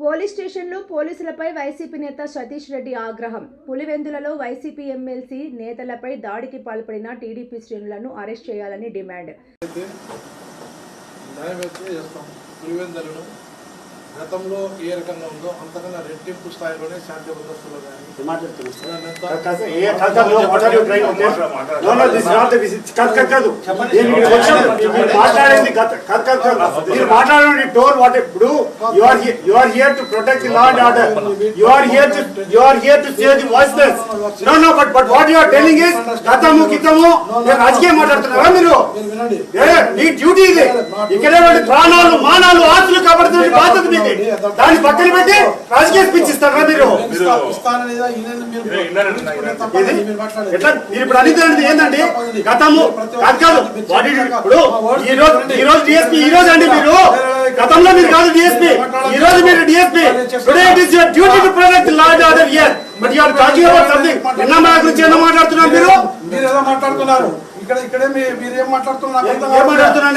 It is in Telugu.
పోలీస్ స్టేషన్లో పోలీసులపై వైసీపీ నేత సతీష్ రెడ్డి ఆగ్రహం. పులివెందులలో వైసీపీ ఎమ్మెల్సీ నేతలపై దాడికి పాల్పడిన టీడీపీ శ్రేణులను అరెస్ట్ చేయాలని డిమాండ్. గతంలో ఏ రకంగా ఉందో అంతకన్నా రెట్టింపు స్థాయిలోనే శాంతి భద్రతలు మాట్లాడండి డోర్ వాట్ ఇప్పుడు you are you are here to protect the law and order you are here to you are here to save the voiceless no no but but what you are telling is గతము గితము నేను రాజకీయం మాట్లాడుతున్నారా మీరు? మీ డ్యూటీ ఇది. ఇక్కడ ప్రాణాలు మానాలు ఆస్తులు బాధ్యత దాన్ని పక్కన పెట్టి రాజకీయ స్పీచ్ ఇస్తారా మీరు ఏది? ఎట్లా మీరు ఇప్పుడు అనేది ఏంటండి గతము కాదు ఇప్పుడు ఈ రోజు ఈ రోజు డిఎస్పీ ఈ రోజు అండి మీరు గతంలో మీరు కాదు డిఎస్పీ ఈ రోజు మీరు DSP today it is your duty to protect law and order here but you are talking about something ఎన్న మా గురించి ఎన్న మాట్లాడుతున్నారు మీరు మీరు ఏదో మాట్లాడుతున్నారు ఇక్కడ ఇక్కడే మీరు ఏం మాట్లాడుతున్నారు ఏం మాట్లాడుతున్నారు?